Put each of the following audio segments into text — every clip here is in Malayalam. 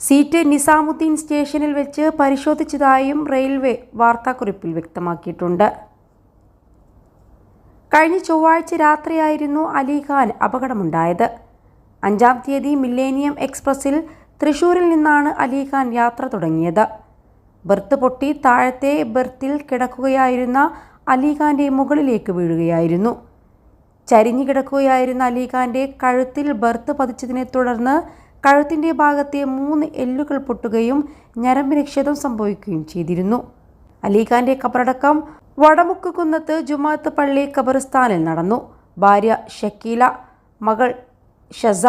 സീറ്റ് നിസാമുദ്ദീൻ സ്റ്റേഷനിൽ വെച്ച് പരിശോധിച്ചതായും റെയിൽവേ വാർത്താക്കുറിപ്പിൽ വ്യക്തമാക്കിയിട്ടുണ്ട്. കഴിഞ്ഞ ചൊവ്വാഴ്ച രാത്രിയായിരുന്നു അലിഖാൻ അപകടമുണ്ടായത്. അഞ്ചാം തീയതി മില്ലേനിയം എക്സ്പ്രസിൽ തൃശൂരിൽ നിന്നാണ് അലിഖാൻ യാത്ര തുടങ്ങിയത്. ബെർത്ത് പൊട്ടി താഴത്തെ ബെർത്തിൽ കിടക്കുകയായിരുന്ന അലിഖാന്റെ മുകളിലേക്ക് വീഴുകയായിരുന്നു. ചരിഞ്ഞു കിടക്കുകയായിരുന്ന അലിഖാന്റെ കഴുത്തിൽ ബെർത്ത് പതിച്ചതിനെ തുടർന്ന് കഴുത്തിന്റെ ഭാഗത്തെ മൂന്ന് എല്ലുകൾ പൊട്ടുകയും ഞരമ്പിന് ക്ഷതം സംഭവിക്കുകയും ചെയ്തിരുന്നു. അലിഖാന്റെ കബറടക്കം വടമുക്ക് കുന്നത്ത് ജുമാത്ത് പള്ളി ഖബറിസ്ഥാനിൽ നടന്നു. ഭാര്യ ഷക്കീല മകൾ ഷസ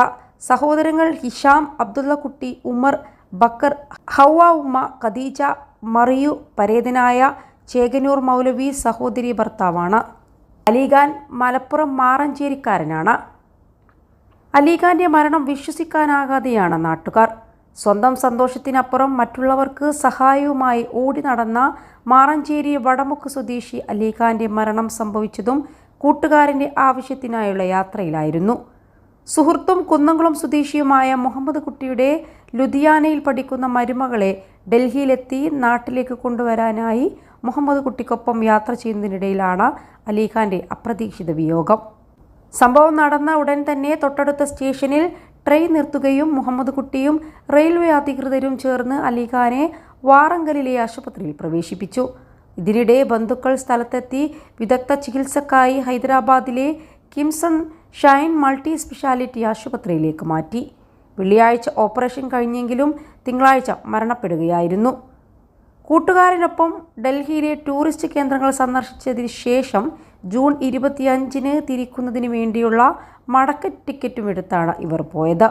സഹോദരങ്ങൾ ഹിഷാം അബ്ദുള്ള കുട്ടി ഉമർ ബക്കർ ഹൗവ ഉമ്മ ഖദീജ മറിയു പരേതനായ ചേകനൂർ മൗലവി സഹോദരി ഭർത്താവാണ്. അലിഖാൻ മലപ്പുറം മാറഞ്ചേരിക്കാരനാണ്. അലിഖാന്റെ മരണം വിശ്വസിക്കാനാകാതെയാണ് നാട്ടുകാർ. സ്വന്തം സന്തോഷത്തിനപ്പുറം മറ്റുള്ളവർക്ക് സഹായവുമായി ഓടി നടന്ന മാറഞ്ചേരി വടമുക്ക് സ്വദേശി അലിഖാന്റെ മരണം സംഭവിച്ചതും കൂട്ടുകാരന്റെ ആവശ്യത്തിനായുള്ള യാത്രയിലായിരുന്നു. സുഹൃത്തും കുന്നംകുളം സ്വദേശിയുമായ മുഹമ്മദ് കുട്ടിയുടെ ലുധിയാനയിൽ പഠിക്കുന്ന മരുമകളെ ഡൽഹിയിലെത്തി നാട്ടിലേക്ക് കൊണ്ടുവരാനായി മുഹമ്മദ് കുട്ടിക്കൊപ്പം യാത്ര ചെയ്യുന്നതിനിടയിലാണ് അലിഖാന്റെ അപ്രതീക്ഷിത വിയോഗം. സംഭവം നടന്ന ഉടൻ തന്നെ തൊട്ടടുത്ത സ്റ്റേഷനിൽ ട്രെയിൻ നിർത്തുകയും മുഹമ്മദ് കുട്ടിയും റെയിൽവേ അധികൃതരും ചേർന്ന് അലിഖാനെ വാറങ്കലിലെ ആശുപത്രിയിൽ പ്രവേശിപ്പിച്ചു. ഇതിനിടെ ബന്ധുക്കൾ സ്ഥലത്തെത്തി വിദഗ്ധ ചികിത്സക്കായി ഹൈദരാബാദിലെ കിംസൺ ഷൈൻ മൾട്ടി സ്പെഷ്യാലിറ്റി ആശുപത്രിയിലേക്ക് മാറ്റി. വെള്ളിയാഴ്ച ഓപ്പറേഷൻ കഴിഞ്ഞെങ്കിലും തിങ്കളാഴ്ച മരണപ്പെടുകയായിരുന്നു. കൂട്ടുകാരനൊപ്പം ഡൽഹിയിലെ ടൂറിസ്റ്റ് കേന്ദ്രങ്ങൾ സന്ദർശിച്ചതിന് ശേഷം ജൂൺ ഇരുപത്തിയഞ്ചിന് തിരിക്കുന്നതിന് വേണ്ടിയുള്ള മടക്ക ടിക്കറ്റും എടുത്താണ് ഇവർ പോയത്.